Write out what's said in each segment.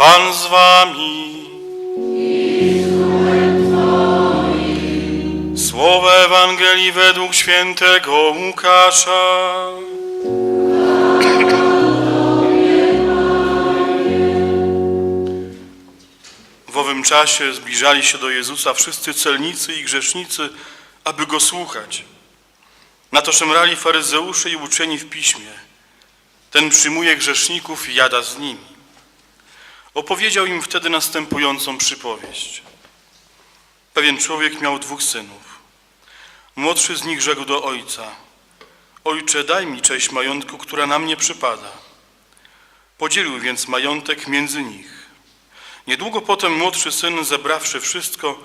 Pan z wami. Słowo Ewangelii według świętego Łukasza. W owym czasie zbliżali się do Jezusa wszyscy celnicy i grzesznicy, aby Go słuchać. Na to szemrali faryzeusze i uczeni w piśmie. Ten przyjmuje grzeszników i jada z nimi. Opowiedział im wtedy następującą przypowieść. Pewien człowiek miał dwóch synów. Młodszy z nich rzekł do ojca: Ojcze, daj mi część majątku, która na mnie przypada. Podzielił więc majątek między nich. Niedługo potem młodszy syn, zebrawszy wszystko,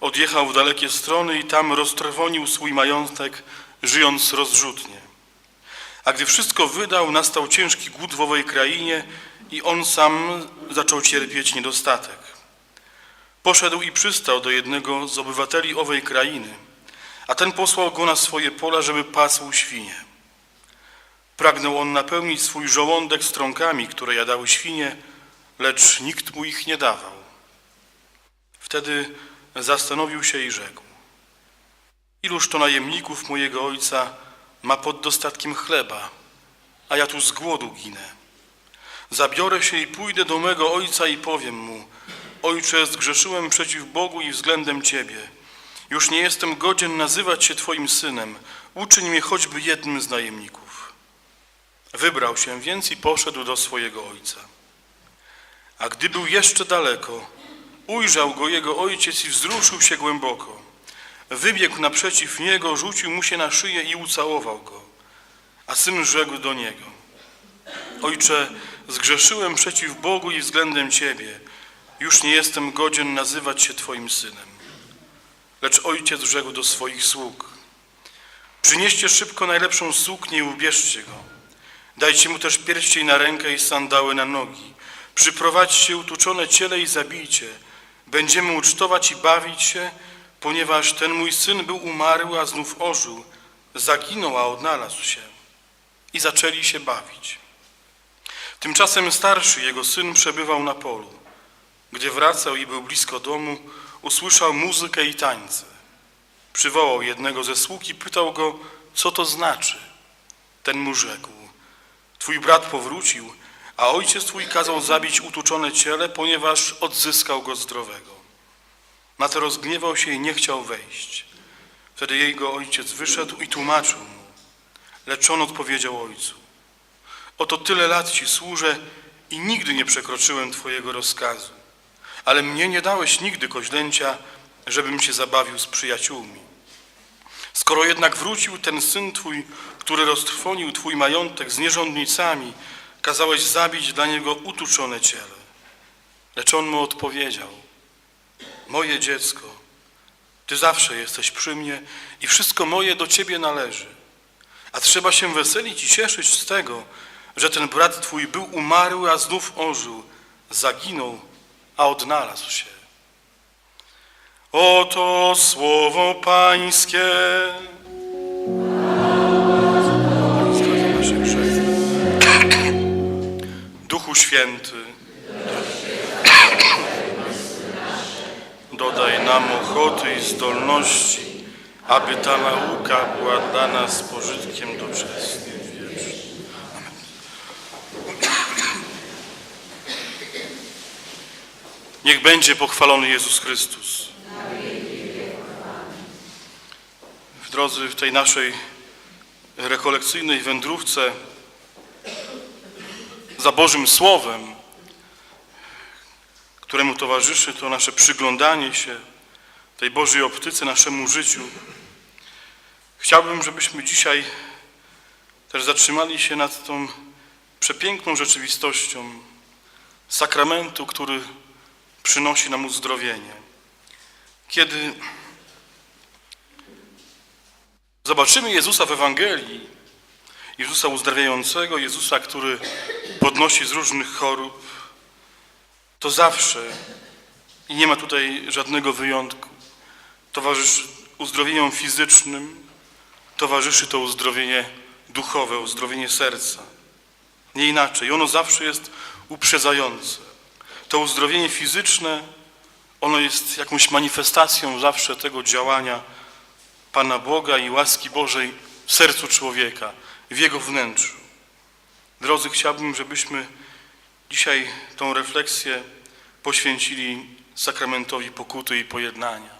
odjechał w dalekie strony i tam roztrwonił swój majątek, żyjąc rozrzutnie. A gdy wszystko wydał, nastał ciężki głód w owej krainie i on sam zaczął cierpieć niedostatek. Poszedł i przystał do jednego z obywateli owej krainy, a ten posłał go na swoje pola, żeby pasł świnie. Pragnął on napełnić swój żołądek strąkami, które jadały świnie, lecz nikt mu ich nie dawał. Wtedy zastanowił się i rzekł: Iluż to najemników mojego ojca ma pod dostatkiem chleba, a ja tu z głodu ginę. Zabiorę się i pójdę do mego ojca i powiem mu: Ojcze, zgrzeszyłem przeciw Bogu i względem Ciebie. Już nie jestem godzien nazywać się Twoim synem. Uczyń mnie choćby jednym z najemników. Wybrał się więc i poszedł do swojego ojca. A gdy był jeszcze daleko, ujrzał go jego ojciec i wzruszył się głęboko. Wybiegł naprzeciw niego, rzucił mu się na szyję i ucałował go. A syn rzekł do niego: Ojcze, zgrzeszyłem przeciw Bogu i względem Ciebie. Już nie jestem godzien nazywać się Twoim synem. Lecz ojciec rzekł do swoich sług: Przynieście szybko najlepszą suknię i ubierzcie go. Dajcie mu też pierścień na rękę i sandały na nogi. Przyprowadźcie utuczone ciele i zabijcie. Będziemy ucztować i bawić się, ponieważ ten mój syn był umarły, a znów ożył. Zaginął, a odnalazł się. I zaczęli się bawić. Tymczasem starszy jego syn przebywał na polu. Gdy wracał i był blisko domu, usłyszał muzykę i tańce. Przywołał jednego ze sług i pytał go, co to znaczy. Ten mu rzekł, twój brat powrócił, a ojciec twój kazał zabić utuczone ciele, ponieważ odzyskał go zdrowego. Na to rozgniewał się i nie chciał wejść. Wtedy jego ojciec wyszedł i tłumaczył mu. Lecz on odpowiedział ojcu, oto tyle lat ci służę i nigdy nie przekroczyłem twojego rozkazu ale mnie nie dałeś nigdy koźlęcia, żebym się zabawił z przyjaciółmi. Skoro jednak wrócił ten syn twój, który roztrwonił twój majątek z nierządnicami, kazałeś zabić dla niego utuczone ciele. Lecz on mu odpowiedział, moje dziecko, ty zawsze jesteś przy mnie i wszystko moje do ciebie należy. A trzeba się weselić i cieszyć z tego, że ten brat twój był umarły, a znów ożył, zaginął, a odnalazł się. Oto słowo Pańskie. Duchu Święty, dodaj nam ochoty i zdolności, aby ta nauka była dla nas pożytkiem doczesnym. Niech będzie pochwalony Jezus Chrystus. W drodze w tej naszej rekolekcyjnej wędrówce za Bożym Słowem, któremu towarzyszy to nasze przyglądanie się tej Bożej optyce naszemu życiu, chciałbym, żebyśmy dzisiaj też zatrzymali się nad tą przepiękną rzeczywistością sakramentu, który przynosi nam uzdrowienie. Kiedy zobaczymy Jezusa w Ewangelii, Jezusa uzdrawiającego, Jezusa, który podnosi z różnych chorób, to zawsze, i nie ma tutaj żadnego wyjątku, towarzyszy uzdrowieniom fizycznym, towarzyszy to uzdrowienie duchowe, uzdrowienie serca. Nie inaczej. Ono zawsze jest uprzedzające. To uzdrowienie fizyczne, ono jest jakąś manifestacją zawsze tego działania Pana Boga i łaski Bożej w sercu człowieka, w jego wnętrzu. Drodzy, chciałbym, żebyśmy dzisiaj tą refleksję poświęcili sakramentowi pokuty i pojednania.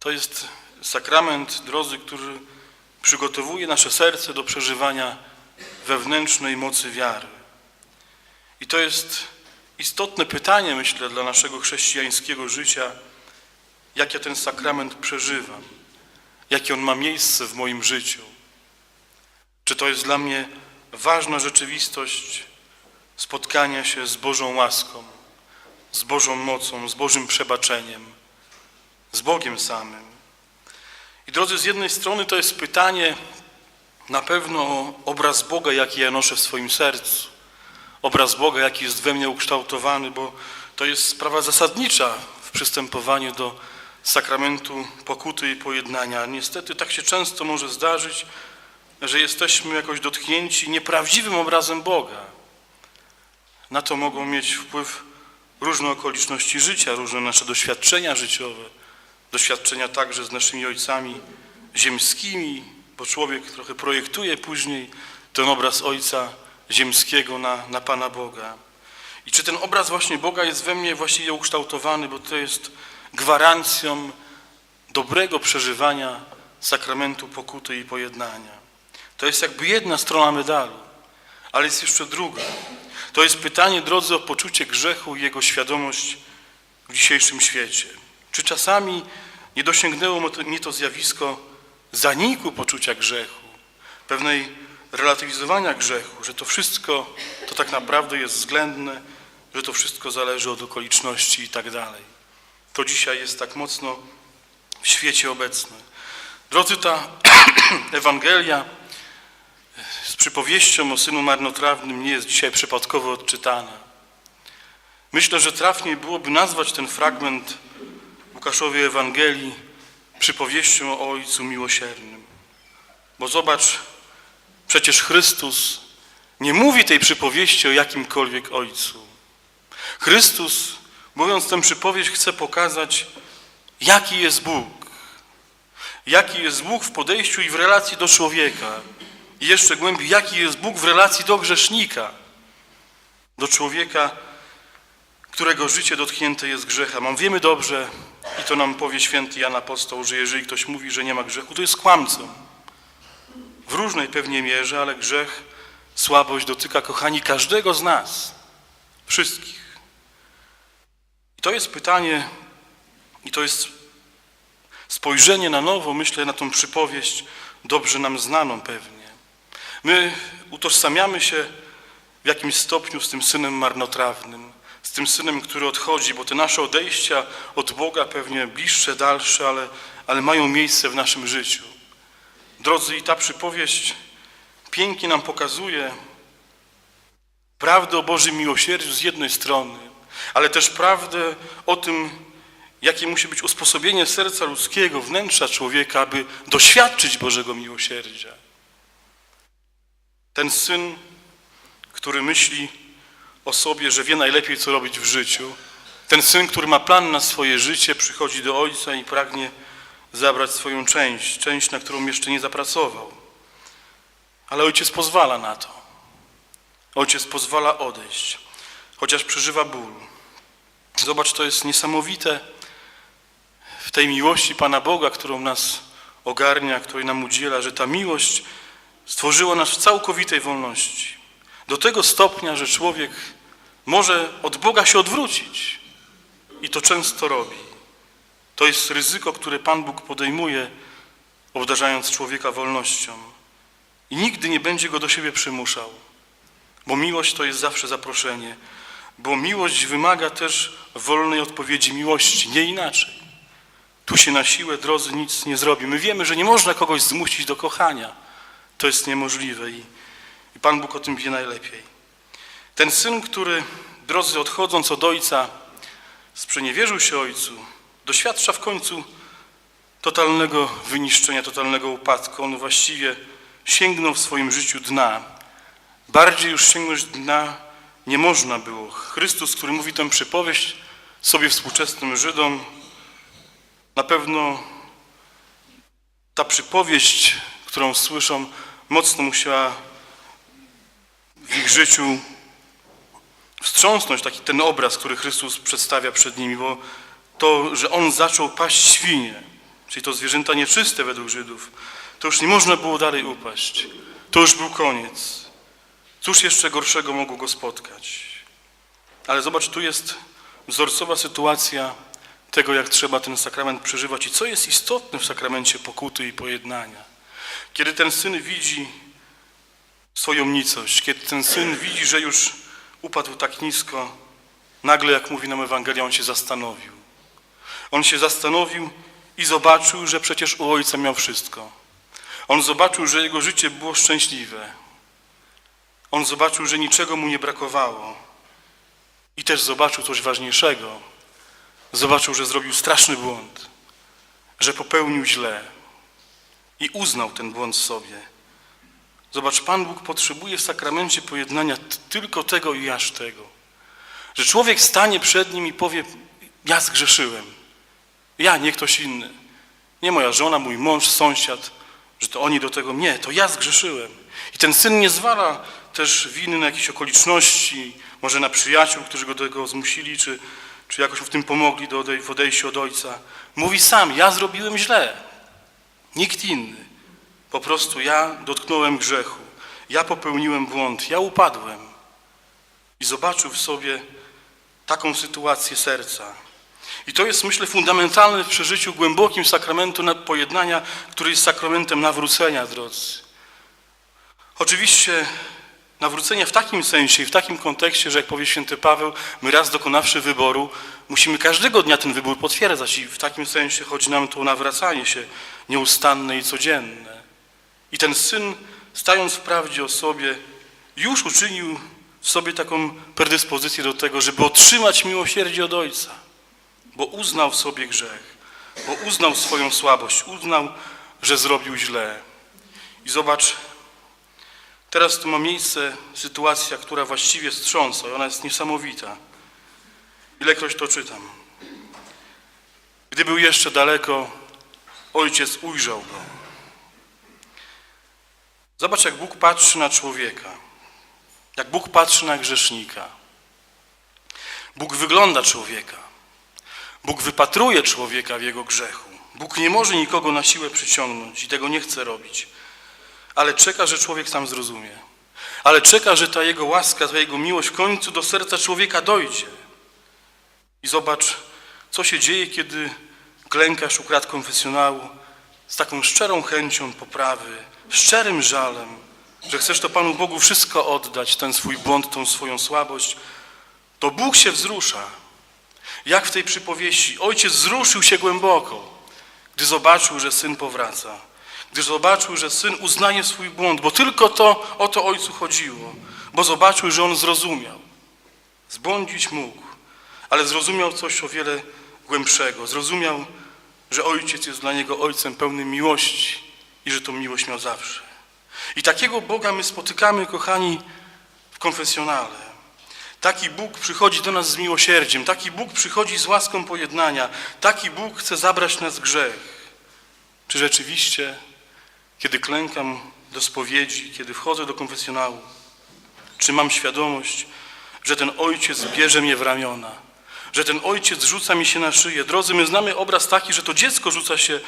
To jest sakrament, drodzy, który przygotowuje nasze serce do przeżywania wewnętrznej mocy wiary. I to jest istotne pytanie, myślę, dla naszego chrześcijańskiego życia, jak ja ten sakrament przeżywam, jakie on ma miejsce w moim życiu. Czy to jest dla mnie ważna rzeczywistość spotkania się z Bożą łaską, z Bożą mocą, z Bożym przebaczeniem, z Bogiem samym. I drodzy, z jednej strony to jest pytanie na pewno o obraz Boga, jaki ja noszę w swoim sercu. Obraz Boga, jaki jest we mnie ukształtowany, bo to jest sprawa zasadnicza w przystępowaniu do sakramentu pokuty i pojednania. Niestety tak się często może zdarzyć, że jesteśmy jakoś dotknięci nieprawdziwym obrazem Boga. Na to mogą mieć wpływ różne okoliczności życia, różne nasze doświadczenia życiowe, doświadczenia także z naszymi ojcami ziemskimi, bo człowiek trochę projektuje później ten obraz Ojca ziemskiego na, na Pana Boga. I czy ten obraz właśnie Boga jest we mnie właściwie ukształtowany, bo to jest gwarancją dobrego przeżywania sakramentu pokuty i pojednania. To jest jakby jedna strona medalu, ale jest jeszcze druga. To jest pytanie, drodzy, o poczucie grzechu i jego świadomość w dzisiejszym świecie. Czy czasami nie dosięgnęło mnie to zjawisko zaniku poczucia grzechu, pewnej relatywizowania grzechu, że to wszystko to tak naprawdę jest względne, że to wszystko zależy od okoliczności i tak dalej. To dzisiaj jest tak mocno w świecie obecne. Drodzy, ta Ewangelia z przypowieścią o synu marnotrawnym nie jest dzisiaj przypadkowo odczytana. Myślę, że trafniej byłoby nazwać ten fragment Łukaszowej Ewangelii przypowieścią o Ojcu Miłosiernym. Bo zobacz, przecież Chrystus nie mówi tej przypowieści o jakimkolwiek Ojcu. Chrystus, mówiąc tę przypowieść, chce pokazać, jaki jest Bóg. Jaki jest Bóg w podejściu i w relacji do człowieka. I jeszcze głębiej, jaki jest Bóg w relacji do grzesznika. Do człowieka, którego życie dotknięte jest grzechem. A wiemy dobrze, i to nam powie święty Jan Apostoł, że jeżeli ktoś mówi, że nie ma grzechu, to jest kłamcą. W różnej pewnie mierze, ale grzech, słabość dotyka, kochani, każdego z nas. Wszystkich. I to jest pytanie, i to jest spojrzenie na nowo, myślę, na tą przypowieść, dobrze nam znaną pewnie. My utożsamiamy się w jakimś stopniu z tym synem marnotrawnym z tym synem, który odchodzi, bo te nasze odejścia od Boga pewnie bliższe, dalsze, ale, ale mają miejsce w naszym życiu. Drodzy, i ta przypowieść pięknie nam pokazuje prawdę o Bożym miłosierdziu z jednej strony, ale też prawdę o tym, jakie musi być usposobienie serca ludzkiego, wnętrza człowieka, aby doświadczyć Bożego miłosierdzia. Ten syn, który myśli, o sobie, że wie najlepiej, co robić w życiu. Ten syn, który ma plan na swoje życie, przychodzi do ojca i pragnie zabrać swoją część, część, na którą jeszcze nie zapracował. Ale ojciec pozwala na to. Ojciec pozwala odejść, chociaż przeżywa ból. Zobacz, to jest niesamowite w tej miłości Pana Boga, którą nas ogarnia, której nam udziela, że ta miłość stworzyła nas w całkowitej wolności. Do tego stopnia, że człowiek może od Boga się odwrócić. I to często robi. To jest ryzyko, które Pan Bóg podejmuje, obdarzając człowieka wolnością. I nigdy nie będzie go do siebie przymuszał. Bo miłość to jest zawsze zaproszenie. Bo miłość wymaga też wolnej odpowiedzi miłości, nie inaczej. Tu się na siłę, drodzy, nic nie zrobi. My wiemy, że nie można kogoś zmusić do kochania. To jest niemożliwe i, i Pan Bóg o tym wie najlepiej. Ten syn, który, drodzy, odchodząc od ojca, sprzeniewierzył się ojcu, doświadcza w końcu totalnego wyniszczenia, totalnego upadku. On właściwie sięgnął w swoim życiu dna. Bardziej już sięgnąć dna nie można było. Chrystus, który mówi tę przypowieść sobie współczesnym Żydom, na pewno ta przypowieść, którą słyszą, mocno musiała w ich życiu wstrząsnąć taki ten obraz, który Chrystus przedstawia przed nimi, bo to, że On zaczął paść świnie, czyli to zwierzęta nieczyste według Żydów, to już nie można było dalej upaść. To już był koniec. Cóż jeszcze gorszego mogło go spotkać? Ale zobacz, tu jest wzorcowa sytuacja tego, jak trzeba ten sakrament przeżywać i co jest istotne w sakramencie pokuty i pojednania. Kiedy ten syn widzi swoją nicość, kiedy ten syn widzi, że już upadł tak nisko, nagle, jak mówi nam Ewangelia, on się zastanowił. On się zastanowił i zobaczył, że przecież u ojca miał wszystko. On zobaczył, że jego życie było szczęśliwe. On zobaczył, że niczego mu nie brakowało. I też zobaczył coś ważniejszego. Zobaczył, że zrobił straszny błąd, że popełnił źle i uznał ten błąd sobie. Zobacz, Pan Bóg potrzebuje w sakramencie pojednania tylko tego i aż tego. Że człowiek stanie przed nim i powie: Ja zgrzeszyłem. Ja, nie ktoś inny. Nie moja żona, mój mąż, sąsiad, że to oni do tego. Nie, to ja zgrzeszyłem. I ten syn nie zwala też winy na jakieś okoliczności, może na przyjaciół, którzy go do tego zmusili, czy, czy jakoś w tym pomogli do odej- w odejściu od ojca. Mówi sam: Ja zrobiłem źle. Nikt inny. Po prostu ja dotknąłem grzechu. Ja popełniłem błąd. Ja upadłem. I zobaczył w sobie taką sytuację serca. I to jest, myślę, fundamentalne w przeżyciu głębokim sakramentu na- pojednania, który jest sakramentem nawrócenia, drodzy. Oczywiście nawrócenie w takim sensie i w takim kontekście, że jak powie święty Paweł, my raz dokonawszy wyboru, musimy każdego dnia ten wybór potwierdzać i w takim sensie chodzi nam tu o nawracanie się nieustanne i codzienne. I ten syn, stając w prawdzie o sobie, już uczynił w sobie taką predyspozycję do tego, żeby otrzymać miłosierdzie od Ojca, bo uznał w sobie grzech, bo uznał swoją słabość, uznał, że zrobił źle. I zobacz, teraz tu ma miejsce sytuacja, która właściwie wstrząsa i ona jest niesamowita. Ilekroć to czytam. Gdy był jeszcze daleko, ojciec ujrzał go. Zobacz, jak Bóg patrzy na człowieka, jak Bóg patrzy na grzesznika. Bóg wygląda człowieka. Bóg wypatruje człowieka w jego grzechu. Bóg nie może nikogo na siłę przyciągnąć i tego nie chce robić, ale czeka, że człowiek sam zrozumie. Ale czeka, że ta jego łaska, ta jego miłość w końcu do serca człowieka dojdzie. I zobacz, co się dzieje, kiedy klękasz u krat konfesjonału z taką szczerą chęcią poprawy, szczerym żalem, że chcesz to Panu Bogu wszystko oddać, ten swój błąd, tą swoją słabość, to Bóg się wzrusza. Jak w tej przypowieści, ojciec wzruszył się głęboko, gdy zobaczył, że syn powraca, gdy zobaczył, że syn uznaje swój błąd, bo tylko to o to ojcu chodziło, bo zobaczył, że on zrozumiał. Zbłądzić mógł, ale zrozumiał coś o wiele głębszego. Zrozumiał, że ojciec jest dla niego ojcem pełnym miłości i że tą miłość miał zawsze. I takiego Boga my spotykamy, kochani, w konfesjonale. Taki Bóg przychodzi do nas z miłosierdziem, taki Bóg przychodzi z łaską pojednania, taki Bóg chce zabrać nas grzech. Czy rzeczywiście, kiedy klękam do spowiedzi, kiedy wchodzę do konfesjonału, czy mam świadomość, że ten ojciec bierze mnie w ramiona, że ten ojciec rzuca mi się na szyję. Drodzy, my znamy obraz taki, że to dziecko rzuca się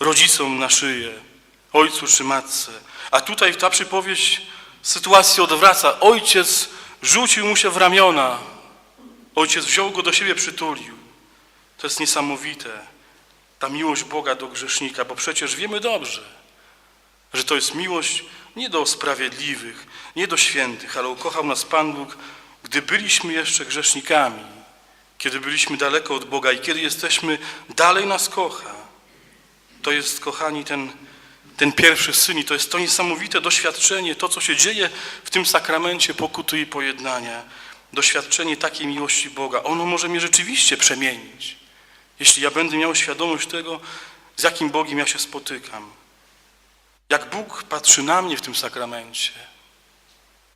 rodzicom na szyję, ojcu czy matce. A tutaj ta przypowieść sytuację odwraca. Ojciec rzucił mu się w ramiona. Ojciec wziął go do siebie, przytulił. To jest niesamowite. Ta miłość Boga do grzesznika, bo przecież wiemy dobrze, że to jest miłość nie do sprawiedliwych, nie do świętych, ale ukochał nas Pan Bóg, gdy byliśmy jeszcze grzesznikami, kiedy byliśmy daleko od Boga i kiedy jesteśmy, dalej nas kocha. To jest, kochani, ten, ten pierwszy syn i to jest to niesamowite doświadczenie, to, co się dzieje w tym sakramencie pokuty i pojednania. Doświadczenie takiej miłości Boga. Ono może mnie rzeczywiście przemienić, jeśli ja będę miał świadomość tego, z jakim Bogiem ja się spotykam. Jak Bóg patrzy na mnie w tym sakramencie.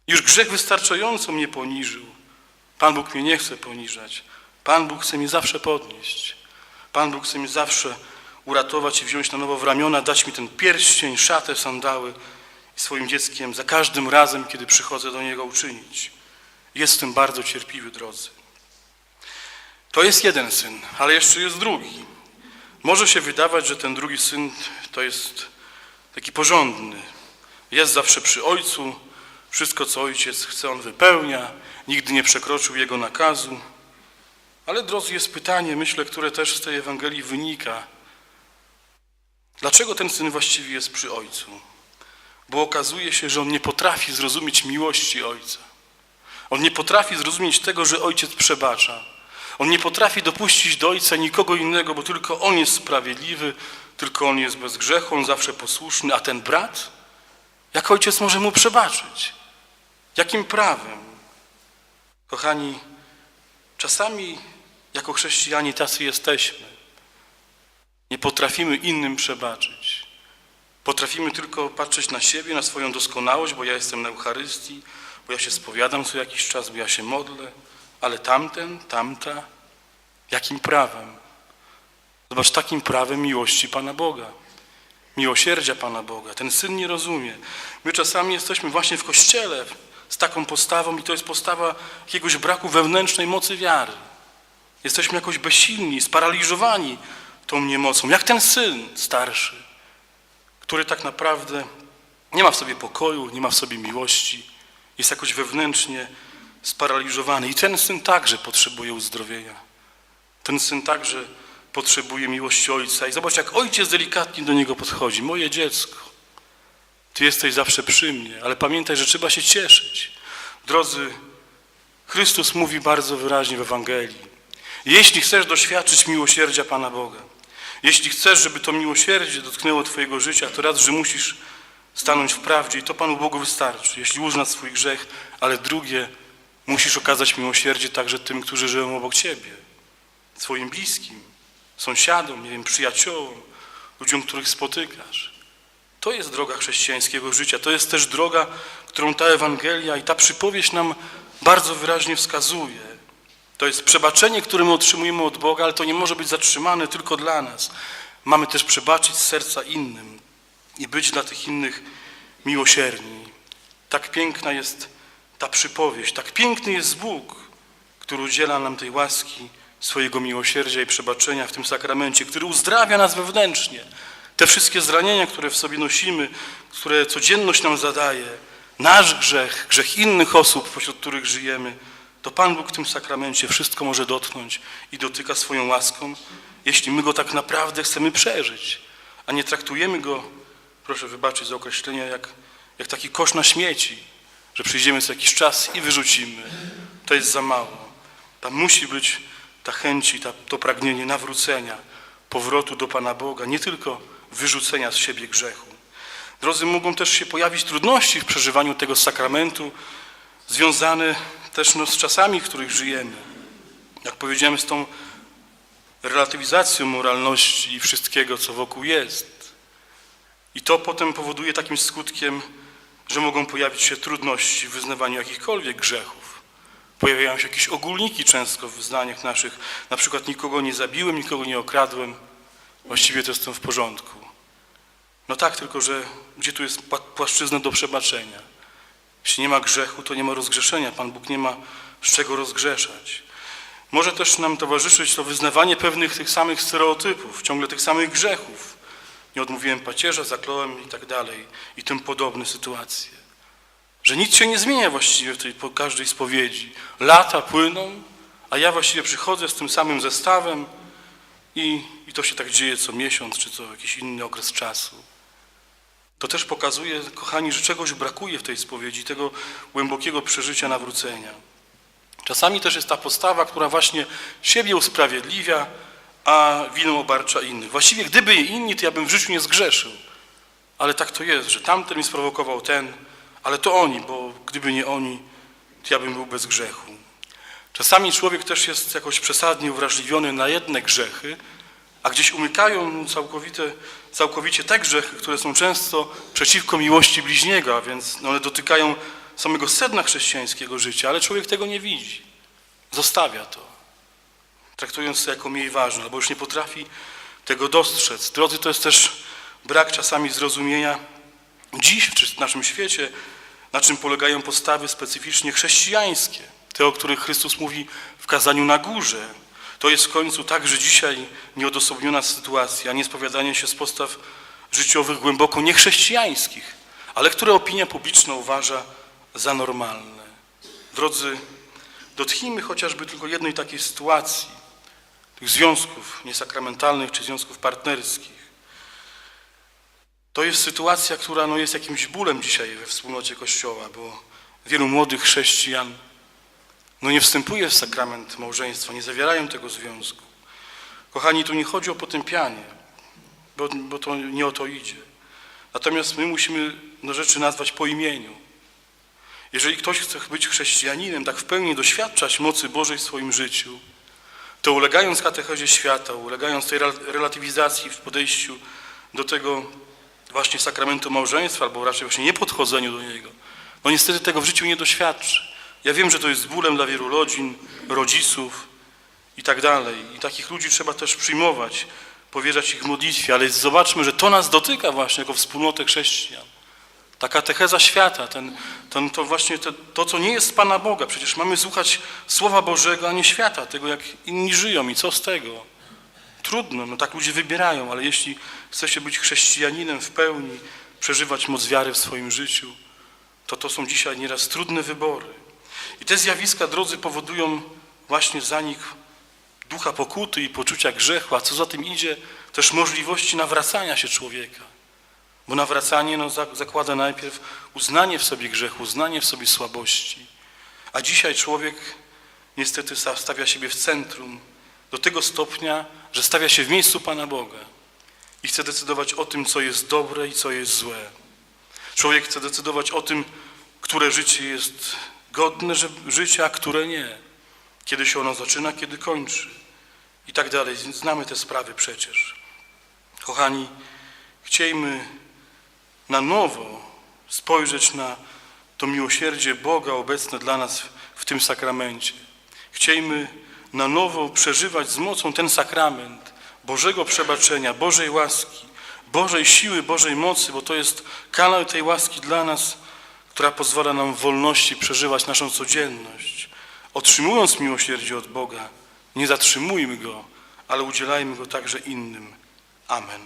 Już grzech wystarczająco mnie poniżył. Pan Bóg mnie nie chce poniżać. Pan Bóg chce mnie zawsze podnieść. Pan Bóg chce mnie zawsze uratować i wziąć na nowo w ramiona, dać mi ten pierścień, szatę, sandały i swoim dzieckiem za każdym razem, kiedy przychodzę do Niego uczynić. Jestem bardzo cierpliwy, drodzy. To jest jeden syn, ale jeszcze jest drugi. Może się wydawać, że ten drugi syn to jest taki porządny. Jest zawsze przy ojcu, wszystko co ojciec chce, on wypełnia, nigdy nie przekroczył jego nakazu. Ale drodzy, jest pytanie, myślę, które też z tej Ewangelii wynika. Dlaczego ten syn właściwie jest przy ojcu? Bo okazuje się, że on nie potrafi zrozumieć miłości ojca. On nie potrafi zrozumieć tego, że ojciec przebacza. On nie potrafi dopuścić do ojca nikogo innego, bo tylko on jest sprawiedliwy, tylko on jest bez grzechu, on zawsze posłuszny, a ten brat? Jak ojciec może mu przebaczyć? Jakim prawem? Kochani, czasami jako chrześcijanie tacy jesteśmy. Nie potrafimy innym przebaczyć. Potrafimy tylko patrzeć na siebie, na swoją doskonałość, bo ja jestem na Eucharystii, bo ja się spowiadam co jakiś czas, bo ja się modlę, ale tamten, tamta, jakim prawem? Zobacz, takim prawem miłości Pana Boga, miłosierdzia Pana Boga. Ten syn nie rozumie. My czasami jesteśmy właśnie w kościele z taką postawą i to jest postawa jakiegoś braku wewnętrznej mocy wiary. Jesteśmy jakoś bezsilni, sparaliżowani tą niemocą, jak ten syn starszy, który tak naprawdę nie ma w sobie pokoju, nie ma w sobie miłości, jest jakoś wewnętrznie sparaliżowany. I ten syn także potrzebuje uzdrowienia. Ten syn także potrzebuje miłości ojca. I zobacz, jak ojciec delikatnie do niego podchodzi. Moje dziecko, ty jesteś zawsze przy mnie, ale pamiętaj, że trzeba się cieszyć. Drodzy, Chrystus mówi bardzo wyraźnie w Ewangelii. Jeśli chcesz doświadczyć miłosierdzia Pana Boga, jeśli chcesz, żeby to miłosierdzie dotknęło Twojego życia, to raz, że musisz stanąć w prawdzie i to Panu Bogu wystarczy, jeśli uznasz swój grzech, ale drugie, musisz okazać miłosierdzie także tym, którzy żyją obok Ciebie, swoim bliskim, sąsiadom, nie wiem, przyjaciołom, ludziom, których spotykasz. To jest droga chrześcijańskiego życia, to jest też droga, którą ta Ewangelia i ta przypowieść nam bardzo wyraźnie wskazuje. To jest przebaczenie, które my otrzymujemy od Boga, ale to nie może być zatrzymane tylko dla nas. Mamy też przebaczyć z serca innym i być dla tych innych miłosierni. Tak piękna jest ta przypowieść, tak piękny jest Bóg, który udziela nam tej łaski, swojego miłosierdzia i przebaczenia w tym sakramencie, który uzdrawia nas wewnętrznie. Te wszystkie zranienia, które w sobie nosimy, które codzienność nam zadaje, nasz grzech, grzech innych osób, pośród których żyjemy, to Pan Bóg w tym sakramencie wszystko może dotknąć i dotyka swoją łaską, jeśli my go tak naprawdę chcemy przeżyć, a nie traktujemy go, proszę wybaczyć za określenie, jak, jak taki kosz na śmieci, że przyjdziemy co jakiś czas i wyrzucimy. To jest za mało. Tam musi być ta chęć i ta, to pragnienie nawrócenia, powrotu do Pana Boga, nie tylko wyrzucenia z siebie grzechu. Drodzy, mogą też się pojawić trudności w przeżywaniu tego sakramentu, związane też no, z czasami, w których żyjemy. Jak powiedziałem, z tą relatywizacją moralności i wszystkiego, co wokół jest. I to potem powoduje takim skutkiem, że mogą pojawić się trudności w wyznawaniu jakichkolwiek grzechów. Pojawiają się jakieś ogólniki często w wyznaniach naszych, na przykład nikogo nie zabiłem, nikogo nie okradłem, właściwie to jestem w porządku. No tak, tylko że gdzie tu jest płaszczyzna do przebaczenia? Jeśli nie ma grzechu, to nie ma rozgrzeszenia. Pan Bóg nie ma z czego rozgrzeszać. Może też nam towarzyszyć to wyznawanie pewnych tych samych stereotypów, ciągle tych samych grzechów. Nie odmówiłem pacierza, zakląłem i tak dalej i tym podobne sytuacje. Że nic się nie zmienia właściwie w tej po każdej spowiedzi. Lata płyną, a ja właściwie przychodzę z tym samym zestawem i, i to się tak dzieje co miesiąc, czy co jakiś inny okres czasu. To też pokazuje, kochani, że czegoś brakuje w tej spowiedzi, tego głębokiego przeżycia nawrócenia. Czasami też jest ta postawa, która właśnie siebie usprawiedliwia, a winą obarcza innych. Właściwie gdyby inni, to ja bym w życiu nie zgrzeszył. Ale tak to jest, że tamten mi sprowokował ten, ale to oni, bo gdyby nie oni, to ja bym był bez grzechu. Czasami człowiek też jest jakoś przesadnie uwrażliwiony na jedne grzechy, a gdzieś umykają mu całkowite, całkowicie te grzechy, które są często przeciwko miłości bliźniego, a więc one dotykają samego sedna chrześcijańskiego życia, ale człowiek tego nie widzi. zostawia to, traktując to jako mniej ważne, albo już nie potrafi tego dostrzec. Drodzy, to jest też brak czasami zrozumienia dziś w naszym świecie, na czym polegają postawy specyficznie chrześcijańskie, te, o których Chrystus mówi w kazaniu na górze. To jest w końcu także dzisiaj nieodosobniona sytuacja, nie spowiadanie się z postaw życiowych głęboko niechrześcijańskich, ale które opinia publiczna uważa za normalne. Drodzy, dotknijmy chociażby tylko jednej takiej sytuacji, tych związków niesakramentalnych czy związków partnerskich. To jest sytuacja, która no, jest jakimś bólem dzisiaj we wspólnocie Kościoła, bo wielu młodych chrześcijan no, nie wstępuje w sakrament małżeństwa, nie zawierają tego związku. Kochani, tu nie chodzi o potępianie, bo, bo to nie o to idzie. Natomiast my musimy no, rzeczy nazwać po imieniu. Jeżeli ktoś chce być chrześcijaninem, tak w pełni doświadczać mocy Bożej w swoim życiu, to ulegając katechezie świata, ulegając tej rel- relatywizacji w podejściu do tego właśnie sakramentu małżeństwa, albo raczej właśnie nie podchodzeniu do niego, no niestety tego w życiu nie doświadczy. Ja wiem, że to jest bólem dla wielu rodzin, rodziców i tak dalej. I takich ludzi trzeba też przyjmować, powierzać ich modlitwie, ale zobaczmy, że to nas dotyka właśnie jako wspólnotę chrześcijan. Ta katecheza świata, ten, ten, to właśnie te, to, co nie jest Pana Boga. Przecież mamy słuchać Słowa Bożego, a nie świata, tego jak inni żyją i co z tego. Trudno, no tak ludzie wybierają, ale jeśli chce się być chrześcijaninem w pełni, przeżywać moc wiary w swoim życiu, to to są dzisiaj nieraz trudne wybory. I te zjawiska, drodzy, powodują właśnie zanik ducha pokuty i poczucia grzechu, a co za tym idzie, też możliwości nawracania się człowieka. Bo nawracanie no, za- zakłada najpierw uznanie w sobie grzechu, uznanie w sobie słabości. A dzisiaj człowiek niestety sta- stawia siebie w centrum do tego stopnia, że stawia się w miejscu Pana Boga i chce decydować o tym, co jest dobre i co jest złe. Człowiek chce decydować o tym, które życie jest godne życia, a które nie. Kiedy się ono zaczyna, kiedy kończy i tak dalej. Znamy te sprawy przecież. Kochani, chciejmy na nowo spojrzeć na to miłosierdzie Boga obecne dla nas w tym sakramencie. Chciejmy na nowo przeżywać z mocą ten sakrament Bożego przebaczenia, Bożej łaski, Bożej siły, Bożej mocy, bo to jest kanał tej łaski dla nas, która pozwala nam w wolności przeżywać naszą codzienność. Otrzymując miłosierdzie od Boga, nie zatrzymujmy go, ale udzielajmy go także innym. Amen.